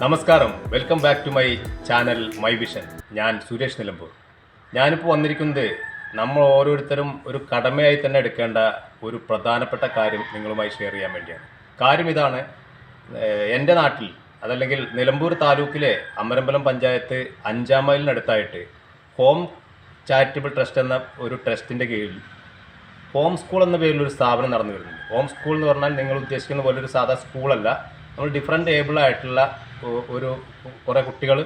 നമസ്കാരം. Welcome back to my channel my vision. ഞാൻ സുരേഷ് നിലമ്പൂർ. ഞാനിപ്പോൾ വന്നിരിക്കുന്നത് നമ്മൾ ഓരോരുത്തരും ഒരു കടമയായി തന്നെ എടുക്കേണ്ട ഒരു പ്രധാനപ്പെട്ട കാര്യം നിങ്ങളുമായി ഷെയർ ചെയ്യാൻ വേണ്ടിയാണ്. കാര്യം ഇതാണ് എന്റെ നാട്ടിൽ അതല്ലെങ്കിൽ നിലമ്പൂർ താലൂക്കിലെ അമരമ്പലം പഞ്ചായത്ത് അഞ്ചാം മൈലിനടുത്തായിട്ട് ഹോം ചാരിറ്റബിൾ ട്രസ്റ്റ് എന്ന ഒരു ട്രസ്റ്റിന്റെ കീഴിൽ ഹോം സ്കൂൾ എന്ന പേരിൽ ഒരു സ്ഥാപനം നടന്നു വരുന്നുണ്ട്. ഹോം സ്കൂൾ എന്ന് പറഞ്ഞാൽ നിങ്ങൾ ഉദ്ദേശിക്കുന്ന പോലെ ഒരു സാധാ സ്കൂളല്ല നമ്മൾ ഡിഫറെന്റ് ഒ- ഒരു കുറേ കുട്ടികൾ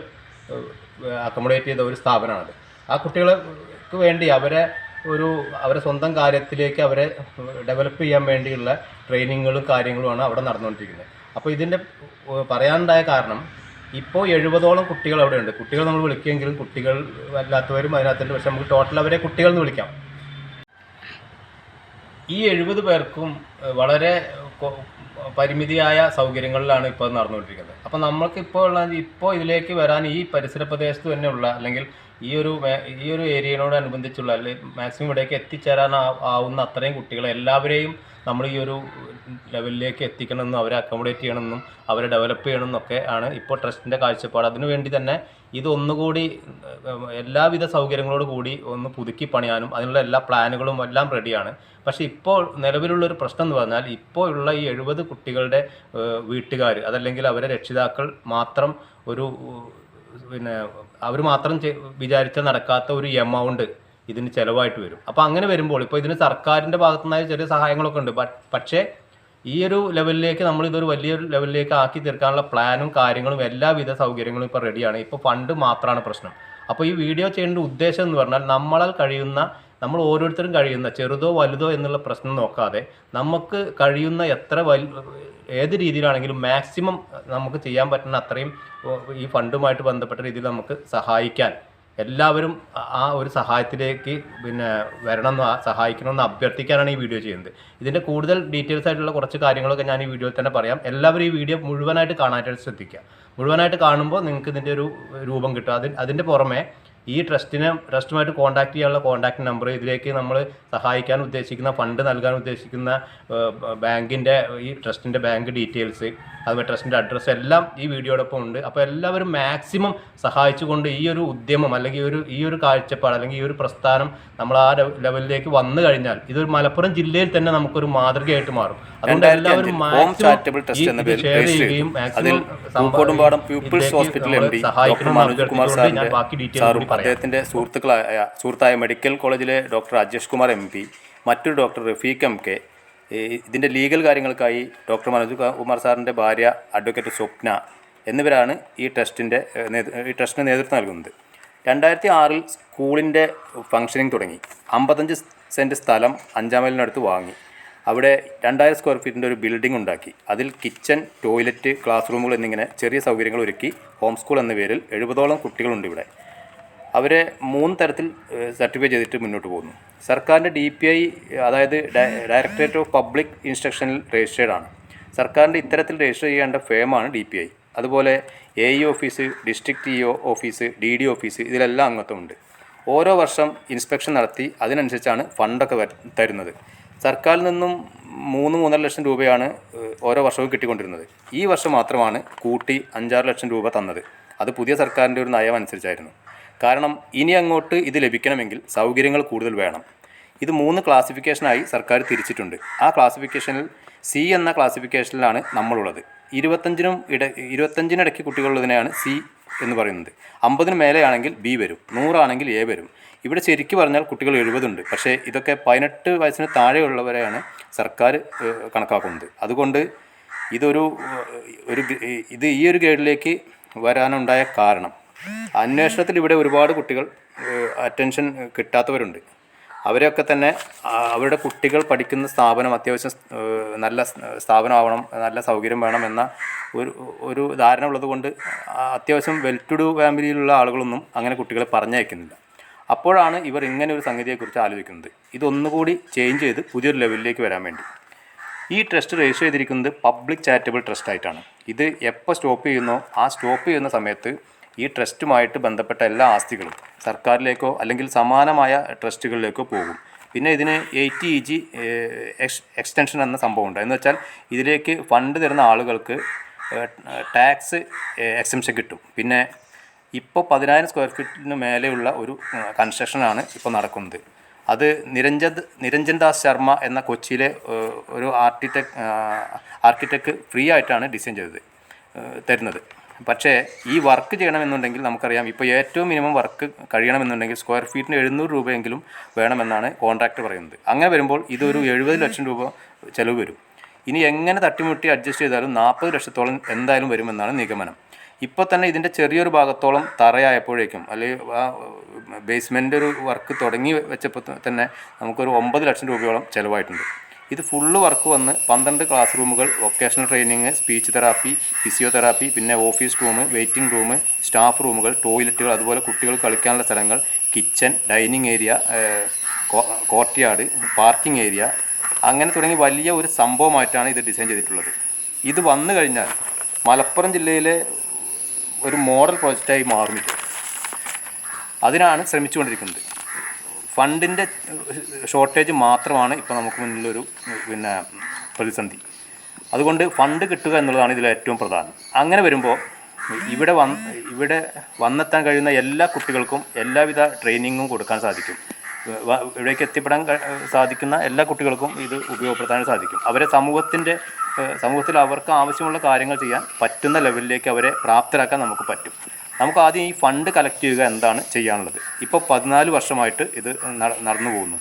അക്കോമഡേറ്റ് ചെയ്ത ഒരു സ്ഥാപനമാണത്. ആ കുട്ടികൾക്ക് വേണ്ടി അവരെ ഒരു അവരെ സ്വന്തം കാര്യത്തിലേക്ക് അവരെ ഡെവലപ്പ് ചെയ്യാൻ വേണ്ടിയുള്ള ട്രെയിനിങ്ങുകളും കാര്യങ്ങളുമാണ് അവിടെ നടന്നുകൊണ്ടിരിക്കുന്നത്. അപ്പോൾ ഇതിന്റെ പറയാനുണ്ടായ കാരണം ഇപ്പോൾ എഴുപതോളം കുട്ടികൾ അവിടെയുണ്ട്. കുട്ടികൾ നമ്മൾ വിളിക്കുമെങ്കിലും കുട്ടികൾ അല്ലാത്തവരും അതിനകത്തുണ്ട്. പക്ഷെ നമുക്ക് ടോട്ടൽ അവരെ കുട്ടികൾ എന്ന് വിളിക്കാം. ഈ എഴുപത് പേർക്കും വളരെ പരിമിതിയായ സൗകര്യങ്ങളിലാണ് ഇപ്പോൾ നടന്നുകൊണ്ടിരിക്കുന്നത്. നമ്മൾക്ക് ഇപ്പോൾ ഉള്ള ഇപ്പോൾ ഇതിലേക്ക് വരാൻ ഈ പരിസര പ്രദേശത്ത് തന്നെയുള്ള അല്ലെങ്കിൽ ഈ ഒരു ഈ ഒരു ഏരിയയോടനുബന്ധിച്ചുള്ള അല്ലെങ്കിൽ മാക്സിമം ഇവിടേക്ക് എത്തിച്ചേരാൻ ആവുന്ന അത്രയും കുട്ടികളെ എല്ലാവരെയും നമ്മൾ ഈ ഒരു ലെവലിലേക്ക് എത്തിക്കണമെന്നും അവരെ അക്കോമഡേറ്റ് ചെയ്യണമെന്നും അവരെ ഡെവലപ്പ് ചെയ്യണമെന്നൊക്കെ ആണ് ഇപ്പോൾ ട്രസ്റ്റിന്റെ കാഴ്ചപ്പാട്. അതിനു വേണ്ടി തന്നെ ഇത് ഒന്നുകൂടി എല്ലാവിധ സൗകര്യങ്ങളോട് കൂടി ഒന്ന് പുതുക്കി പണിയാനും അതിനുള്ള എല്ലാ പ്ലാനുകളും എല്ലാം റെഡിയാണ്. പക്ഷേ ഇപ്പോൾ നിലവിലുള്ളൊരു പ്രശ്നം എന്ന് പറഞ്ഞാൽ ഇപ്പോൾ ഉള്ള ഈ എഴുപത് കുട്ടികളുടെ വീട്ടുകാർ അതല്ലെങ്കിൽ അവരെ രക്ഷിതാക്കൾ മാത്രം ഒരു പിന്നെ അവർ മാത്രം വിചാരിച്ചാൽ നടക്കാത്ത ഒരു എമൗണ്ട് ഇതിന് ചിലവായിട്ട് വരും. അപ്പോൾ അങ്ങനെ വരുമ്പോൾ ഇപ്പോൾ ഇതിന് സർക്കാരിന്റെ ഭാഗത്തുനിന്നായ ചെറിയ സഹായങ്ങളൊക്കെ ഉണ്ട്. പക്ഷേ ഈ ഒരു ലെവലിലേക്ക് നമ്മൾ ഇതൊരു വലിയൊരു ലെവലിലേക്ക് ആക്കി തീർക്കാനുള്ള പ്ലാനും കാര്യങ്ങളും എല്ലാവിധ സൗകര്യങ്ങളും ഇപ്പോൾ റെഡിയാണ് ഇപ്പോൾ ഫണ്ട് മാത്രമാണ് പ്രശ്നം. അപ്പോൾ ഈ വീഡിയോ ചെയ്യേണ്ട ഉദ്ദേശം എന്ന് പറഞ്ഞാൽ നമ്മളാൽ കഴിയുന്ന നമ്മൾ ഓരോരുത്തരും കഴിയുന്ന ചെറുതോ വലുതോ എന്നുള്ള പ്രശ്നം നോക്കാതെ നമുക്ക് കഴിയുന്ന എത്ര വലു ഏത് രീതിയിലാണെങ്കിലും മാക്സിമം നമുക്ക് ചെയ്യാൻ പറ്റുന്ന അത്രയും ഈ ഫണ്ടുമായിട്ട് ബന്ധപ്പെട്ട രീതിയിൽ നമുക്ക് സഹായിക്കാൻ എല്ലാവരും ആ- ഒരു സഹായത്തിലേക്ക് പിന്നെ വരണം എന്ന് സഹായിക്കണമെന്ന് അഭ്യർത്ഥിക്കാനാണ് ഈ വീഡിയോ ചെയ്യുന്നത്. ഇതിന്റെ കൂടുതൽ ഡീറ്റെയിൽസ് ആയിട്ടുള്ള കുറച്ച് കാര്യങ്ങളൊക്കെ ഞാൻ ഈ വീഡിയോയിൽ തന്നെ പറയാം. എല്ലാവരും ഈ വീഡിയോ മുഴുവനായിട്ട് കാണാനായിട്ട് ശ്രദ്ധിക്കുക. മുഴുവനായിട്ട് കാണുമ്പോൾ നിങ്ങൾക്ക് ഇതിന്റെ ഒരു രൂപം കിട്ടും. അതിന് അതിന്റെ പുറമെ ഈ ട്രസ്റ്റിനെ ട്രസ്റ്റുമായിട്ട് കോൺടാക്ട് ചെയ്യാനുള്ള കോൺടാക്ട് നമ്പർ ഇതിലേക്ക് നമ്മൾ സഹായിക്കാൻ ഉദ്ദേശിക്കുന്ന ഫണ്ട് നൽകാൻ ഉദ്ദേശിക്കുന്ന ബാങ്കിന്റെ ഈ ട്രസ്റ്റിന്റെ ബാങ്ക് ഡീറ്റെയിൽസ് അതുപോലെ ട്രസ്റ്റിന്റെ അഡ്രസ്സ് എല്ലാം ഈ വീഡിയോടൊപ്പം ഉണ്ട്. അപ്പോൾ എല്ലാവരും മാക്സിമം സഹായിച്ചുകൊണ്ട് ഈ ഒരു ഉദ്യമം അല്ലെങ്കിൽ ഈ ഒരു ഈ ഒരു കാഴ്ചപ്പാട് അല്ലെങ്കിൽ ഈ ഒരു പ്രസ്ഥാനം നമ്മൾ ആ ലെവലിലേക്ക് വന്നു കഴിഞ്ഞാൽ ഇതൊരു മലപ്പുറം ജില്ലയിൽ തന്നെ നമുക്കൊരു മാതൃകയായിട്ട് മാറും. അതുകൊണ്ട് എല്ലാവരും ഷെയർ ചെയ്യുകയും മാക്സിമം മനോജ് കുമാർ ബാക്കി ഡീറ്റെയിൽസ് അദ്ദേഹത്തിന്റെ സുഹൃത്തുക്കളായ സുഹൃത്തായ മെഡിക്കൽ കോളേജിലെ doctor Rajesh Kumar M P മറ്റൊരു ഡോക്ടർ റഫീഖ് എം കെ ഇതിന്റെ ലീഗൽ കാര്യങ്ങൾക്കായി ഡോക്ടർ മനോജ് കുമാർ സാറിന്റെ ഭാര്യ അഡ്വക്കേറ്റ് സ്വപ്ന എന്നിവരാണ് ഈ ടെസ്റ്റിന്റെ ഈ ട്രസ്റ്റിന് നേതൃത്വം നൽകുന്നത്. രണ്ടായിരത്തി ആറിൽ സ്കൂളിന്റെ ഫംഗ്ഷനിങ് തുടങ്ങി. അമ്പത്തഞ്ച് സെന്റ് സ്ഥലം അഞ്ചാമലിനടുത്ത് വാങ്ങി. അവിടെ രണ്ടായിരം സ്ക്വയർ ഫീറ്റിന്റെ ഒരു ബിൽഡിംഗ് ഉണ്ടാക്കി. അതിൽ കിച്ചൺ ടോയ്ലറ്റ് ക്ലാസ് റൂമുകൾ എന്നിങ്ങനെ ചെറിയ സൗകര്യങ്ങൾ ഒരുക്കി ഹോം സ്കൂൾ എന്ന പേരിൽ എഴുപതോളം കുട്ടികളുണ്ട് ഇവിടെ. അവരെ മൂന്ന് തരത്തിൽ സർട്ടിഫൈ ചെയ്തിട്ട് മുന്നോട്ട് പോകുന്നു. സർക്കാരിന്റെ ഡി പി ഐ അതായത് ഡയ- ഡയറക്ടറേറ്റ് ഓഫ് പബ്ലിക് ഇൻസ്ട്രക്ഷനിൽ രജിസ്റ്റേർഡ് ആണ്. സർക്കാരിന്റെ ഇത്തരത്തിൽ രജിസ്റ്റർ ചെയ്യേണ്ട ഫേമാണ് ഡി പി ഐ അതുപോലെ A E office district E O office D D office ഇതിലെല്ലാം അംഗത്വമുണ്ട് ഓരോ വർഷം ഇൻസ്പെക്ഷൻ നടത്തി അതിനനുസരിച്ചാണ് ഫണ്ടൊക്കെ തരുന്നത്. സർക്കാരിൽ നിന്നും മൂന്ന് മൂന്നര ലക്ഷം രൂപയാണ് ഓരോ വർഷവും കിട്ടിക്കൊണ്ടിരുന്നത്. ഈ വർഷം മാത്രമാണ് കൂട്ടി അഞ്ചാറ് ലക്ഷം രൂപ തന്നത്. അത് പുതിയ സർക്കാരിന്റെ ഒരു നയം അനുസരിച്ചായിരുന്നു. കാരണം ഇനി അങ്ങോട്ട് ഇത് ലഭിക്കണമെങ്കിൽ സൗകര്യങ്ങൾ കൂടുതൽ വേണം. ഇത് മൂന്ന് ക്ലാസിഫിക്കേഷനായി സർക്കാർ തിരിച്ചിട്ടുണ്ട്. ആ ക്ലാസിഫിക്കേഷനിൽ സി എന്ന ക്ലാസിഫിക്കേഷനിലാണ് നമ്മളുള്ളത്. ഇരുപത്തഞ്ചിനും ഇട ഇരുപത്തഞ്ചിനിടയ്ക്ക് കുട്ടികളുള്ളതിനെയാണ് സി എന്ന് പറയുന്നത്. അമ്പതിന് മേലെയാണെങ്കിൽ ബി വരും. നൂറാണെങ്കിൽ എ വരും. ഇവിടെ ശരിക്കും പറഞ്ഞാൽ കുട്ടികൾ എഴുപതുണ്ട്. പക്ഷേ ഇതൊക്കെ പതിനെട്ട് വയസ്സിന് താഴെയുള്ളവരെയാണ് സർക്കാർ കണക്കാക്കുന്നത്. അതുകൊണ്ട് ഇതൊരു ഒരു ഇത് ഈ ഒരു ഗ്രേഡിലേക്ക് വരാനുണ്ടായ കാരണം അന്വേഷണത്തിൽ ഇവിടെ ഒരുപാട് കുട്ടികൾ അറ്റൻഷൻ കിട്ടാത്തവരുണ്ട്. അവരെയൊക്കെ തന്നെ അവരുടെ കുട്ടികൾ പഠിക്കുന്ന സ്ഥാപനം അത്യാവശ്യം നല്ല സ്ഥാപനമാവണം നല്ല സൗകര്യം വേണം എന്ന ഒരു ഒരു ധാരണ ഉള്ളതുകൊണ്ട് കൊണ്ട് അത്യാവശ്യം വെൽ ടു ഡു ഫാമിലിയിലുള്ള ആളുകളൊന്നും അങ്ങനെ കുട്ടികളെ പറഞ്ഞയക്കുന്നില്ല. അപ്പോഴാണ് ഇവർ ഇങ്ങനെ ഒരു സംഗതിയെക്കുറിച്ച് ആലോചിക്കുന്നത്. ഇതൊന്നുകൂടി ചേഞ്ച് ചെയ്ത് പുതിയൊരു ലെവലിലേക്ക് വരാൻ വേണ്ടി. ഈ ട്രസ്റ്റ് രജിസ്റ്റർ ചെയ്തിരിക്കുന്നത് പബ്ലിക് ചാരിറ്റബിൾ ട്രസ്റ്റ് ആയിട്ടാണ്. ഇത് എപ്പോൾ സ്റ്റോപ്പ് ചെയ്യുന്നോ ആ സ്റ്റോപ്പ് ചെയ്യുന്ന സമയത്ത് ഈ ട്രസ്റ്റുമായിട്ട് ബന്ധപ്പെട്ട എല്ലാ ആസ്തികളും സർക്കാരിലേക്കോ അല്ലെങ്കിൽ സമാനമായ ട്രസ്റ്റുകളിലേക്കോ പോകും. പിന്നെ ഇതിന് എയ്റ്റി ഇ ജി എക്സ്റ്റൻഷൻ എന്ന സംഭവമുണ്ട് എന്ന് വെച്ചാൽ ഇതിലേക്ക് ഫണ്ട് തരുന്ന ആളുകൾക്ക് ടാക്സ് എക്സംഷൻ കിട്ടും. പിന്നെ ഇപ്പോൾ പതിനായിരം സ്ക്വയർ ഫീറ്റിന് മേലെയുള്ള ഒരു കൺസ്ട്രക്ഷനാണ് ഇപ്പോൾ നടക്കുന്നത്. അത് നിരഞ്ജൻ നിരഞ്ജൻ ദാസ് ശർമ്മ എന്ന കൊച്ചിയിലെ ഒരു ആർക്കിടെക് ആർക്കിടെക്ട് ഫ്രീ ആയിട്ടാണ് ഡിസൈൻ ചെയ്തത് തരുന്നത്. പക്ഷേ ഈ വർക്ക് ചെയ്യണമെന്നുണ്ടെങ്കിൽ നമുക്കറിയാം ഇപ്പോൾ ഏറ്റവും മിനിമം വർക്ക് കഴിയണമെന്നുണ്ടെങ്കിൽ സ്ക്വയർ ഫീറ്റിന് എഴുന്നൂറ് രൂപയെങ്കിലും വേണമെന്നാണ് കോൺട്രാക്ട് പറയുന്നത്. അങ്ങനെ വരുമ്പോൾ ഇതൊരു എഴുപത് ലക്ഷം രൂപ ചിലവ് വരും. ഇനി എങ്ങനെ തട്ടിമുട്ടി അഡ്ജസ്റ്റ് ചെയ്താലും നാൽപ്പത് ലക്ഷത്തോളം എന്തായാലും വരുമെന്നാണ് നിഗമനം. ഇപ്പോൾ തന്നെ ഇതിന്റെ ചെറിയൊരു ഭാഗത്തോളം തറയായപ്പോഴേക്കും അല്ലെങ്കിൽ ആ ബേസ്മെന്റ് ഒരു വർക്ക് തുടങ്ങി വെച്ചപ്പോൾ തന്നെ നമുക്കൊരു ഒമ്പത് ലക്ഷം രൂപയോളം ചിലവായിട്ടുണ്ട്. ഇത് ഫുള്ള് വർക്ക് വന്ന് പന്ത്രണ്ട് ക്ലാസ് റൂമുകൾ vocational training speech therapy physiotherapy പിന്നെ office room waiting room staff റൂമുകൾ ടോയ്ലറ്റുകൾ അതുപോലെ കുട്ടികൾ കളിക്കാനുള്ള സ്ഥലങ്ങൾ kitchen dining area courtyard parking area അങ്ങനെ തുടങ്ങി വലിയ ഒരു സംഭവമായിട്ടാണ് ഇത് ഡിസൈൻ ചെയ്തിട്ടുള്ളത്. ഇത് വന്നു കഴിഞ്ഞാൽ മലപ്പുറം ജില്ലയിലെ ഒരു മോഡൽ പ്രോജക്റ്റായി മാറും അതിനാണ് ശ്രമിച്ചുകൊണ്ടിരിക്കുന്നത്. ഫണ്ടിന്റെ ഷോർട്ടേജ് മാത്രമാണ് ഇപ്പോൾ നമുക്ക് മുന്നിലൊരു പിന്നെ പ്രതിസന്ധി. അതുകൊണ്ട് ഫണ്ട് കിട്ടുക എന്നുള്ളതാണ് ഇതിൽ ഏറ്റവും പ്രധാനം. അങ്ങനെ വരുമ്പോൾ ഇവിടെ വന്ന് ഇവിടെ വന്നെത്താൻ കഴിയുന്ന എല്ലാ കുട്ടികൾക്കും എല്ലാവിധ ട്രെയിനിങ്ങും കൊടുക്കാൻ സാധിക്കും. ഇവിടേക്ക് എത്തിപ്പെടാൻ സാധിക്കുന്ന എല്ലാ കുട്ടികൾക്കും ഇത് ഉപയോഗപ്പെടുത്താൻ സാധിക്കും. അവരെ സമൂഹത്തിന്റെ സമൂഹത്തിൽ അവർക്ക് ആവശ്യമുള്ള കാര്യങ്ങൾ ചെയ്യാൻ പറ്റുന്ന ലെവലിലേക്ക് അവരെ പ്രാപ്തരാക്കാൻ നമുക്ക് പറ്റും. നമുക്ക് ആദ്യം ഈ ഫണ്ട് കളക്ട് ചെയ്യുക എന്താണ് ചെയ്യാനുള്ളത്? ഇപ്പോൾ പതിനാല് വർഷമായിട്ട് ഇത് നടന്നു പോകുന്നു.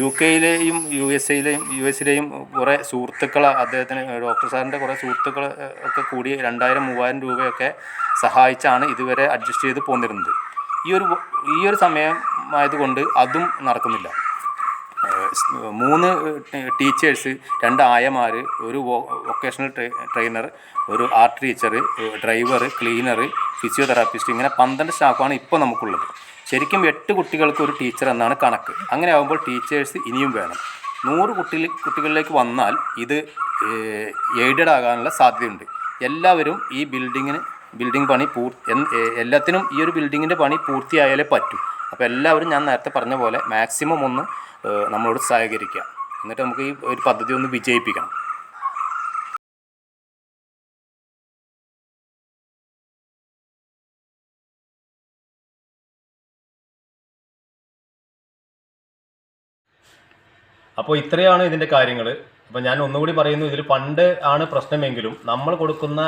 യു കെയിലെയും യു എസ് എയിലെയും യു എസിലെയും കുറേ സുഹൃത്തുക്കൾ അദ്ദേഹത്തിന് ഡോക്ടർ സാറിന്റെ കുറേ സുഹൃത്തുക്കൾ ഒക്കെ കൂടി രണ്ടായിരം മൂവായിരം രൂപയൊക്കെ സഹായിച്ചാണ് ഇതുവരെ അഡ്ജസ്റ്റ് ചെയ്ത് പോന്നിരുന്നത്. ഈ ഒരു ഈ ഒരു സമയം ആയതുകൊണ്ട് അതും നടക്കുന്നില്ല. മൂന്ന് ടീച്ചേഴ്സ് രണ്ട് ആയമാർ ഒരു വൊക്കേഷണൽ ട്രെയിനർ ഒരു art teacher driver cleaner physiotherapist ഇങ്ങനെ പന്ത്രണ്ട് സ്റ്റാഫാണ് ഇപ്പോൾ നമുക്കുള്ളത്. ശരിക്കും എട്ട് കുട്ടികൾക്ക് ഒരു ടീച്ചർ എന്നാണ് കണക്ക്. അങ്ങനെ ആകുമ്പോൾ ടീച്ചേഴ്സ് ഇനിയും വേണം. നൂറ് കുട്ടികൾ കുട്ടികളിലേക്ക് വന്നാൽ ഇത് എയ്ഡഡ് ആകാനുള്ള സാധ്യതയുണ്ട്. എല്ലാവരും ഈ ബിൽഡിങ്ങിന് ബിൽഡിംഗ് പണി പൂർ എല്ലാത്തിനും ഈ ഒരു ബിൽഡിങ്ങിന്റെ പണി പൂർത്തിയായാലേ പറ്റൂ. അപ്പോൾ എല്ലാവരും ഞാൻ നേരത്തെ പറഞ്ഞ പോലെ മാക്സിമം ഒന്ന് നമ്മളോട് സഹകരിക്കുക. എന്നിട്ട് നമുക്ക് ഈ ഒരു പദ്ധതി ഒന്ന് വിജയിപ്പിക്കണം. അപ്പോൾ ഇത്രയാണ് ഇതിന്റെ കാര്യങ്ങൾ അപ്പോൾ ഞാൻ ഒന്നുകൂടി പറയുന്നു ഇതിൽ പണ്ട് ആണ് പ്രശ്നമെങ്കിലും നമ്മൾ കൊടുക്കുന്ന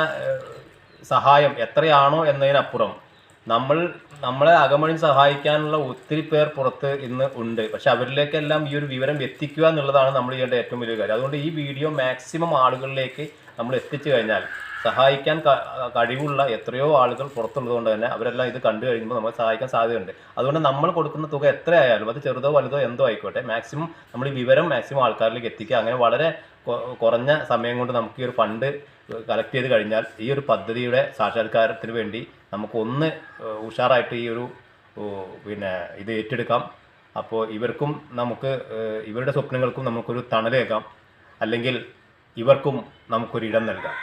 സഹായം എത്രയാണോ എന്നതിനപ്പുറം നമ്മൾ നമ്മളെ അകമഴിഞ്ഞ് സഹായിക്കാനുള്ള ഒത്തിരി പേർ പുറത്ത് ഇന്ന് ഉണ്ട്. പക്ഷെ അവരിലേക്കെല്ലാം ഈ ഒരു വിവരം എത്തിക്കുക എന്നുള്ളതാണ് നമ്മൾ ചെയ്യേണ്ട ഏറ്റവും വലിയ കാര്യം. അതുകൊണ്ട് ഈ വീഡിയോ മാക്സിമം ആളുകളിലേക്ക് നമ്മൾ എത്തിച്ചു കഴിഞ്ഞാൽ സഹായിക്കാൻ കഴിവുള്ള എത്രയോ ആളുകൾ പുറത്തുള്ളതുകൊണ്ട് തന്നെ അവരെല്ലാം ഇത് കണ്ടു കഴിയുമ്പോൾ നമ്മളെ സഹായിക്കാൻ സാധ്യതയുണ്ട്. അതുകൊണ്ട് നമ്മൾ കൊടുക്കുന്ന തുക എത്രയായാലും അത് ചെറുതോ വലുതോ എന്തോ ആയിക്കോട്ടെ. മാക്സിമം നമ്മൾ ഈ വിവരം മാക്സിമം ആൾക്കാരിലേക്ക് എത്തിക്കുക. അങ്ങനെ വളരെ കുറഞ്ഞ സമയം കൊണ്ട് നമുക്ക് ഈ ഒരു ഫണ്ട് കളക്ട് ചെയ്ത് കഴിഞ്ഞാൽ ഈ ഒരു പദ്ധതിയുടെ സാക്ഷാത്കാരത്തിന് വേണ്ടി നമുക്കൊന്ന് ഉഷാറായിട്ട് ഈ ഒരു പിന്നെ ഇത് ഏറ്റെടുക്കാം. അപ്പോൾ ഇവർക്കും നമുക്ക് ഇവരുടെ സ്വപ്നങ്ങൾക്കും നമുക്കൊരു തണലേക്കാം അല്ലെങ്കിൽ ഇവർക്കും നമുക്കൊരു ഇടം നൽകാം.